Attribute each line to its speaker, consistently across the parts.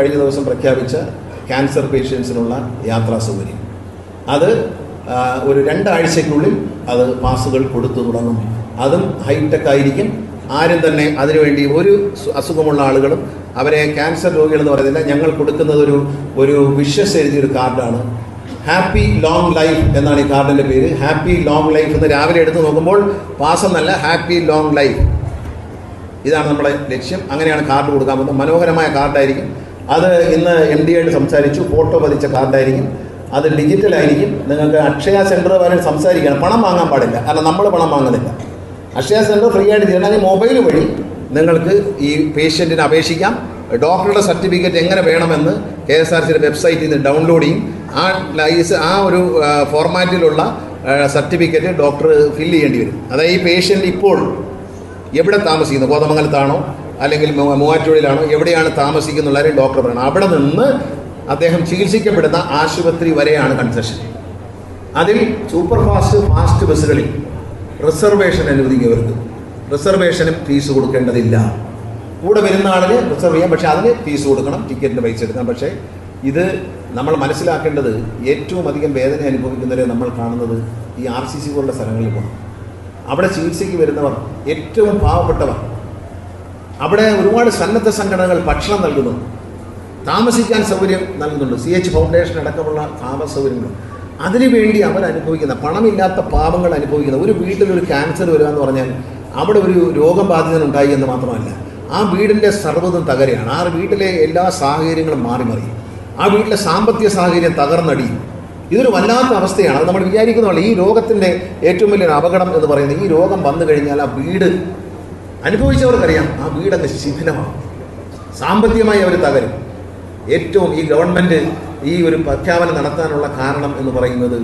Speaker 1: കഴിഞ്ഞ ദിവസം പ്രഖ്യാപിച്ച ക്യാൻസർ പേഷ്യൻസിനുള്ള യാത്രാ സൗകര്യം. അത് ഒരു രണ്ടാഴ്ചയ്ക്കുള്ളിൽ അത് പാസുകൾ കൊടുത്തു തുടങ്ങും. അതും ഹൈടെക് ആയിരിക്കും. ആരും തന്നെ അതിനുവേണ്ടി ഒരു അസുഖമുള്ള ആളുകളും അവരെ ക്യാൻസർ രോഗികളെന്ന് പറയുന്നില്ല. ഞങ്ങൾ കൊടുക്കുന്നത് ഒരു ഒരു വിഷസ് എഴുതിയൊരു കാർഡാണ്. ഹാപ്പി ലോങ് ലൈഫ് എന്നാണ് ഈ കാർഡിന്റെ പേര്. ഹാപ്പി ലോങ് ലൈഫ് എന്ന് രാവിലെ എടുത്ത് നോക്കുമ്പോൾ പാസ് എന്നല്ല ഹാപ്പി ലോങ് ലൈഫ് ഇതാണ് നമ്മുടെ ലക്ഷ്യം. അങ്ങനെയാണ് കാർഡ് കൊടുക്കാൻ പോകുന്നത്. മനോഹരമായ കാർഡായിരിക്കും. അത് ഇന്ന് എം ഡി ആയിട്ട് സംസാരിച്ചു ഫോട്ടോ പതിച്ച കാർഡായിരിക്കും അത് ഡിജിറ്റലായിരിക്കും. നിങ്ങൾക്ക് അക്ഷയ സെന്റർ വരെ സംസാരിക്കണം. പണം വാങ്ങാൻ പാടില്ല. അല്ല നമ്മൾ പണം വാങ്ങുന്നില്ല. അക്ഷയ സെന്റർ ഫ്രീ ആയിട്ട് ചെയ്യണമെങ്കിൽ മൊബൈൽ വഴി നിങ്ങൾക്ക് ഈ പേഷ്യന്റിന് അപേക്ഷിക്കാം. ഡോക്ടറുടെ സർട്ടിഫിക്കറ്റ് എങ്ങനെ വേണമെന്ന് കെ എസ് ആർ സിയുടെ വെബ്സൈറ്റിൽ നിന്ന് ഡൗൺലോഡ് ചെയ്യും. ആ ലൈസ് ആ ഒരു ഫോർമാറ്റിലുള്ള സർട്ടിഫിക്കറ്റ് ഡോക്ടർ ഫില്ല് ചെയ്യേണ്ടി വരും. അതായത് ഈ പേഷ്യന്റ് ഇപ്പോൾ എവിടെ താമസിക്കുന്നു? കോതമംഗലത്താണോ? അല്ലെങ്കിൽ മൂവാറ്റുപുഴയിലാണോ എവിടെയാണ് താമസിക്കുന്നുള്ളവരെ ഡോക്ടർ പറയണം. അവിടെ നിന്ന് അദ്ദേഹം ചികിത്സിക്കപ്പെടുന്ന ആശുപത്രി വരെയാണ് കൺസെഷൻ അതിൽ സൂപ്പർ ഫാസ്റ്റ് ഫാസ്റ്റ് ബസ്സുകളിൽ റിസർവേഷൻ അനുവദിക്കുന്നവർക്ക് റിസർവേഷനും ഫീസ് കൊടുക്കേണ്ടതില്ല. കൂടെ വരുന്ന ആളിന് റിസർവ് ചെയ്യാം പക്ഷേ അതിന് ഫീസ് കൊടുക്കണം ടിക്കറ്റിന് പൈസ എടുക്കണം. പക്ഷേ ഇത് നമ്മൾ മനസ്സിലാക്കേണ്ടത് ഏറ്റവും അധികം വേദന അനുഭവിക്കുന്നവരെ നമ്മൾ കാണുന്നത് ഈ ആർ സി സി പോലുള്ള സ്ഥലങ്ങളിൽ പോകണം അവിടെ ചികിത്സയ്ക്ക് വരുന്നവർ ഏറ്റവും പാവപ്പെട്ടവർ. അവിടെ ഒരുപാട് സന്നദ്ധ സംഘടനകൾ ഭക്ഷണം നൽകുന്നു താമസിക്കാൻ സൗകര്യം നൽകുന്നുണ്ട്. സി എച്ച് ഫൗണ്ടേഷൻ അടക്കമുള്ള താമസ സൗകര്യങ്ങൾ അതിനുവേണ്ടി അവർ അനുഭവിക്കുന്ന പണമില്ലാത്ത പാവങ്ങൾ അനുഭവിക്കുന്ന ഒരു വീട്ടിൽ ഒരു ക്യാൻസർ വരിക എന്ന് പറഞ്ഞാൽ അവിടെ ഒരു രോഗം ബാധിതനുണ്ടായി എന്ന് മാത്രമല്ല ആ വീടിന്റെ സർവതും തകരയാണ്. ആ വീട്ടിലെ എല്ലാ സാഹചര്യങ്ങളും മാറി മറിയും ആ വീട്ടിലെ സാമ്പത്തിക സാഹചര്യം തകർന്നടിയും ഇതൊരു വല്ലാത്ത അവസ്ഥയാണ്. അത് നമ്മൾ വിചാരിക്കുന്ന പോലെ ഈ രോഗത്തിന്റെ ഏറ്റവും വലിയൊരു അപകടം എന്ന് പറയുന്നത് ഈ രോഗം വന്നു കഴിഞ്ഞാൽ ആ വീട് അനുഭവിച്ചവർക്കറിയാം ആ വീടങ്ങ് ശിഥിലമാണ് സാമ്പത്തികമായി അവർ തകരും. ഏറ്റവും ഈ ഗവൺമെന്റ് ഈ ഒരു പ്രഖ്യാപനം നടത്താനുള്ള കാരണം എന്ന് പറയുന്നത്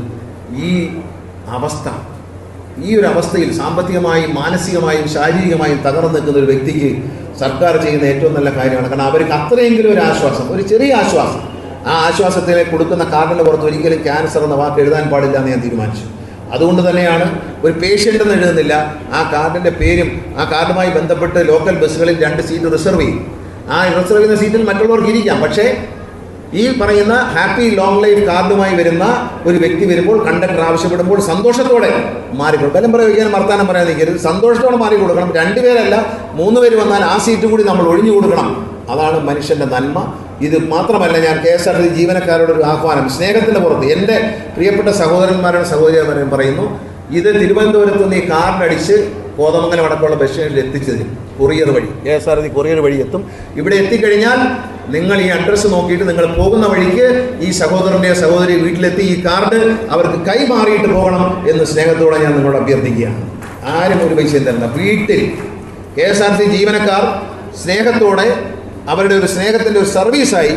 Speaker 1: ഈ അവസ്ഥ. ഈ ഒരു അവസ്ഥയിൽ സാമ്പത്തികമായും മാനസികമായും ശാരീരികമായും തകർന്നു നിൽക്കുന്ന ഒരു വ്യക്തിക്ക് സർക്കാർ ചെയ്യുന്ന ഏറ്റവും നല്ല കാര്യമാണ്. കാരണം അവർക്ക് അത്രയെങ്കിലും ഒരു ആശ്വാസം ഒരു ചെറിയ ആശ്വാസം. ആ ആശ്വാസത്തിലേക്ക് കൊടുക്കുന്ന കാർഡിന്റെ പുറത്ത് ഒരിക്കലും ക്യാൻസർ എന്ന വാക്ക് എഴുതാൻ പാടില്ല എന്ന് ഞാൻ തീരുമാനിച്ചു. അതുകൊണ്ട് തന്നെയാണ് ഒരു പേഷ്യന്റ് എഴുതുന്നില്ല. ആ കാർഡിന്റെ പേരും ആ കാർഡുമായി ബന്ധപ്പെട്ട് ലോക്കൽ ബസ്സുകളിൽ രണ്ട് സീറ്റ് റിസർവ് ചെയ്യും. ആ റിസർവ് ചെയ്യുന്ന സീറ്റിൽ മറ്റുള്ളവർക്ക് ഇരിക്കാം. പക്ഷേ ഈ പറയുന്ന ഹാപ്പി ലോങ് ലൈഫ് കാർഡുമായി വരുന്ന ഒരു വ്യക്തി വരുമ്പോൾ കണ്ടക്ടർ ആവശ്യപ്പെടുമ്പോൾ സന്തോഷത്തോടെ മാറിക്കൊടുക്കും ബലം പ്രയോഗിക്കാൻ വർത്താനം പറയാൻ നിൽക്കരുത്. സന്തോഷത്തോടെ മാറി കൊടുക്കണം. രണ്ടുപേരല്ല മൂന്ന് പേര് വന്നാൽ ആ സീറ്റ് കൂടി നമ്മൾ ഒഴിഞ്ഞു കൊടുക്കണം. അതാണ് മനുഷ്യന്റെ നന്മ. ഇത് മാത്രമല്ല ഞാൻ കെ എസ് ആർ ടി ജീവനക്കാരോട് ഒരു ആഹ്വാനം. സ്നേഹത്തിന്റെ പുറത്ത് എന്റെ പ്രിയപ്പെട്ട സഹോദരന്മാരും സഹോദരിമാരും പറയുന്നു ഇത് തിരുവനന്തപുരത്ത് നിന്ന് ഈ കാറിനടിച്ച് കോതമംഗലം അടക്കമുള്ള ബസ് സ്റ്റേഷനിൽ എത്തിച്ചു തരും കൊറിയർ വഴി K S R T courier വഴി എത്തും. ഇവിടെ എത്തിക്കഴിഞ്ഞാൽ നിങ്ങൾ ഈ അഡ്രസ്സ് നോക്കിയിട്ട് നിങ്ങൾ പോകുന്ന വഴിക്ക് ഈ സഹോദരന്റെ സഹോദരി വീട്ടിലെത്തി ഈ കാർഡ് അവർക്ക് കൈമാറിയിട്ട് പോകണം എന്ന് സ്നേഹത്തോടെ ഞാൻ നിങ്ങളോട് അഭ്യർത്ഥിക്കുകയാണ്. ആരും ഒരു പൈസയും തരണ്ട. വീട്ടിൽ കെ എസ് ആർ ടി ജീവനക്കാർ സ്നേഹത്തോടെ അവരുടെ ഒരു സ്നേഹത്തിന്റെ ഒരു സർവീസായി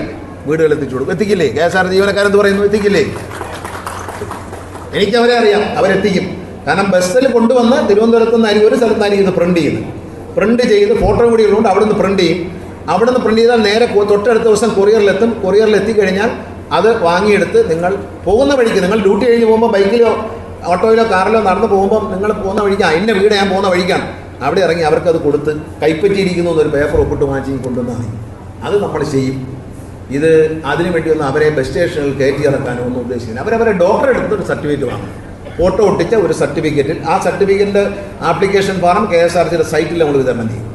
Speaker 1: വീടുകൾ എത്തിച്ചു കൊടുക്കും. എത്തിക്കില്ലേ? കെ എസ് ആർ ജീവനക്കാരെന്ന് പറയുന്നു? എത്തിക്കില്ലേ? എനിക്ക് അവരെ അറിയാം. അവരെത്തിക്കും. കാരണം ബസ്സിൽ കൊണ്ടുവന്ന് തിരുവനന്തപുരത്ത് നിന്ന് അരി ഒരു സ്ഥലത്തായിരിക്കും ഇത് പ്രിന്റ് ചെയ്യുന്നത് പ്രിന്റ് ചെയ്ത് ഫോട്ടോ കൂടി ഉള്ളതുകൊണ്ട് അവിടെ നിന്ന് ചെയ്യും. അവിടെ നിന്ന് പ്രിന്റ് ചെയ്താൽ നേരെ തൊട്ടടുത്ത ദിവസം കൊറിയറിലെത്തും കൊറിയറിൽ എത്തിക്കഴിഞ്ഞാൽ അത് വാങ്ങിയെടുത്ത് നിങ്ങൾ പോകുന്ന വഴിക്ക് നിങ്ങൾ ഡ്യൂട്ടി കഴിഞ്ഞ് പോകുമ്പോൾ ബൈക്കിലോ ഓട്ടോയിലോ കാറിലോ നടന്ന് പോകുമ്പോൾ നിങ്ങൾ പോകുന്ന വഴിക്ക് എന്റെ വീട് ഞാൻ പോകുന്ന വഴിക്കാണ്. അവിടെ ഇറങ്ങി അവർക്കത് കൊടുത്ത് കൈപ്പറ്റിയിരിക്കുന്നു എന്നൊരു പേപ്പർ ഒപ്പിട്ട് മാറ്റി കൊണ്ടുവന്നാൽ അത് നമ്മൾ ചെയ്യും. ഇത് അതിനു വേണ്ടി ഒന്നും അവരെ ബസ് സ്റ്റേഷനിൽ കയറ്റി ഇറക്കാനോ ഒന്നും ഉദ്ദേശിക്കുന്നില്ല. അവരവരെ ഡോക്ടറെ എടുത്ത് ഒരു സർട്ടിഫിക്കറ്റ് വാങ്ങും. ഫോട്ടോ ഒട്ടിച്ച ഒരു സർട്ടിഫിക്കറ്റിൽ ആ സർട്ടിഫിക്കറ്റിന്റെ application form K S R സിയുടെ സൈറ്റിൽ നമ്മൾ വിതരണം ചെയ്യും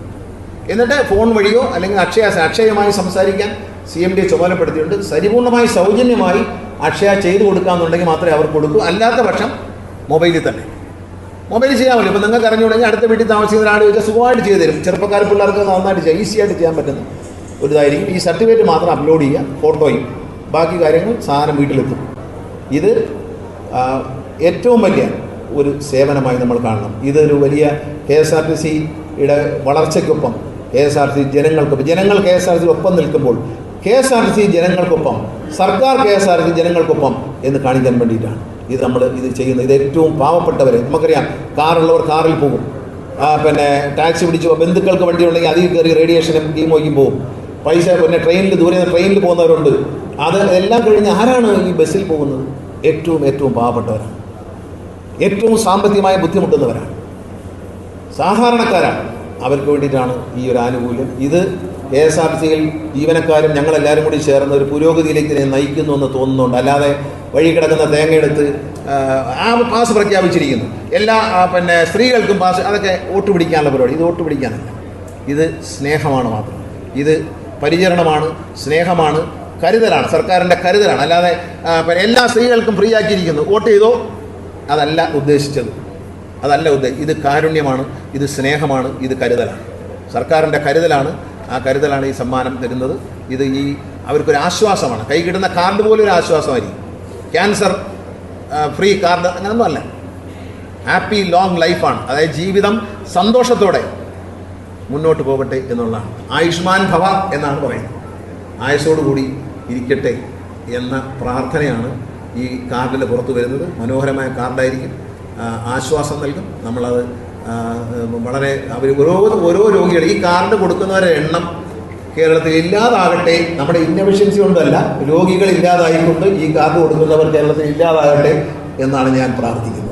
Speaker 1: എന്നിട്ട് ഫോൺ വഴിയോ അല്ലെങ്കിൽ അക്ഷയ അക്ഷയമായി സംസാരിക്കാൻ സി എം ഡി ചുമതലപ്പെടുത്തിയിട്ടുണ്ട്. പരിപൂർണമായി സൗജന്യമായി അക്ഷയ ചെയ്തു കൊടുക്കാമെന്നുണ്ടെങ്കിൽ മാത്രമേ അവർ കൊടുക്കൂ. അല്ലാത്ത പക്ഷം മൊബൈലിൽ തന്നെ. മൊബൈൽ ചെയ്യാമല്ലോ. ഇപ്പം നിങ്ങൾക്ക് അറിഞ്ഞുകൊണ്ടെങ്കിൽ അടുത്ത വീട്ടിൽ താമസിക്കുന്ന ഒരാൾ ചോദിച്ചാൽ സുഖമായിട്ട് ചെയ്തു തരും. ചെറുപ്പക്കാർ പിള്ളേർക്ക് നന്നായിട്ട് ചെയ്യാം. ഈസി ആയിട്ട് ചെയ്യാൻ പറ്റുന്ന. ഒരു ഇതായിരിക്കും ഈ സർട്ടിഫിക്കറ്റ് മാത്രം അപ്ലോഡ് ചെയ്യുക ഫോട്ടോയും. ബാക്കി കാര്യങ്ങൾ സാധനം വീട്ടിലെത്തും. ഇത് ഏറ്റവും വലിയ ഒരു സേവനമായി നമ്മൾ കാണണം. ഇതൊരു വലിയ കെ എസ് ആർ ടി സിയുടെ വളർച്ചയ്ക്കൊപ്പം കെ എസ് ആർ ടി ജനങ്ങൾക്കൊപ്പം ജനങ്ങൾ കെ എസ് ആർ ടി ഒപ്പം നിൽക്കുമ്പോൾ K S R T C ജനങ്ങൾക്കൊപ്പം സർക്കാർ കെ എസ് ആർ ടി ജനങ്ങൾക്കൊപ്പം എന്ന് കാണിക്കാൻ വേണ്ടിയിട്ടാണ്. ഇത് നമ്മൾ ഇത് ചെയ്യുന്നത് ഇത് ഏറ്റവും പാവപ്പെട്ടവർ നമുക്കറിയാം കാറുള്ളവർ കാറിൽ പോകും. പിന്നെ ടാക്സി പിടിച്ച് ബന്ധുക്കൾക്ക് വണ്ടി ഉണ്ടെങ്കിൽ അതിൽ കയറി റേഡിയേഷനും കീമോയ്ക്കും പോകും. പൈസ പിന്നെ ട്രെയിനിൽ ദൂരെ ട്രെയിനിൽ പോകുന്നവരുണ്ട്. അത് എല്ലാം കഴിഞ്ഞ് ആരാണ് ഈ ബസ്സിൽ പോകുന്നത്? ഏറ്റവും ഏറ്റവും പാവപ്പെട്ടവരാണ് ഏറ്റവും സാമ്പത്തികമായ ബുദ്ധിമുട്ടുന്നവരാണ് സാധാരണക്കാരാണ് അവർക്ക് വേണ്ടിയിട്ടാണ് ഈ ഒരു ആനുകൂല്യം. ഇത് കെ എസ് ആർ സിയിൽ ജീവനക്കാരും ഞങ്ങളെല്ലാവരും കൂടി ചേർന്ന് ഒരു പുരോഗതിയിലേക്ക് ഇതിനെ നയിക്കുന്നു എന്ന് തോന്നുന്നുണ്ട്. അല്ലാതെ വഴി കിടക്കുന്ന തേങ്ങയെടുത്ത് ആ, പാസ് പ്രഖ്യാപിച്ചിരിക്കുന്നു. എല്ലാ പിന്നെ സ്ത്രീകൾക്കും പാസ് അതൊക്കെ വോട്ട് പിടിക്കാനുള്ള പരിപാടി. ഇത് വോട്ട് പിടിക്കാനല്ല. ഇത് സ്നേഹമാണ് മാത്രം. ഇത് പരിചരണമാണ് സ്നേഹമാണ് കരുതലാണ്. സർക്കാരിന്റെ കരുതലാണ്. അല്ലാതെ എല്ലാ സ്ത്രീകൾക്കും ഫ്രീ ആക്കിയിരിക്കുന്നു. വോട്ട് ചെയ്തോ? അതല്ല ഉദ്ദേശിച്ചത്. അതല്ല ഉദ്ദേശം ഇത് കാരുണ്യമാണ് ഇത് സ്നേഹമാണ് ഇത് കരുതലാണ്. സർക്കാരിന്റെ കരുതലാണ് ആ കരുതലാണ് ഈ സമ്മാനം തരുന്നത്. ഇത് ഈ അവർക്കൊരു ആശ്വാസമാണ്. കൈ കിട്ടുന്ന കാർഡ് പോലെ ഒരു ആശ്വാസമായിരിക്കും ക്യാൻസർ ഫ്രീ കാർഡ് അങ്ങനൊന്നും അല്ല. ഹാപ്പി ലോങ് ലൈഫാണ് അതായത് ജീവിതം സന്തോഷത്തോടെ മുന്നോട്ട് പോകട്ടെ എന്നുള്ളതാണ്. ആയുഷ്മാൻ ഭവ എന്നാണ് പറയുന്നത്. ആയുസോടുകൂടി ഇരിക്കട്ടെ എന്ന പ്രാർത്ഥനയാണ് ഈ കാർഡിൽ പുറത്തു വരുന്നത്. മനോഹരമായ കാർഡായിരിക്കും ആശ്വാസം നൽകും. നമ്മളത് വളരെ അവർ ഓരോ ഓരോ രോഗികൾ ഈ കാർഡ് കൊടുക്കുന്നവരുടെ എണ്ണം കേരളത്തിൽ ഇല്ലാതാകട്ടെ നമ്മുടെ ഇന്നഫിഷ്യൻസി കൊണ്ടല്ല രോഗികൾ ഇല്ലാതായിക്കൊണ്ട് ഈ കാർഡ് കൊടുക്കുന്നവർ കേരളത്തിൽ ഇല്ലാതാകട്ടെ എന്നാണ് ഞാൻ പ്രാർത്ഥിക്കുന്നത്.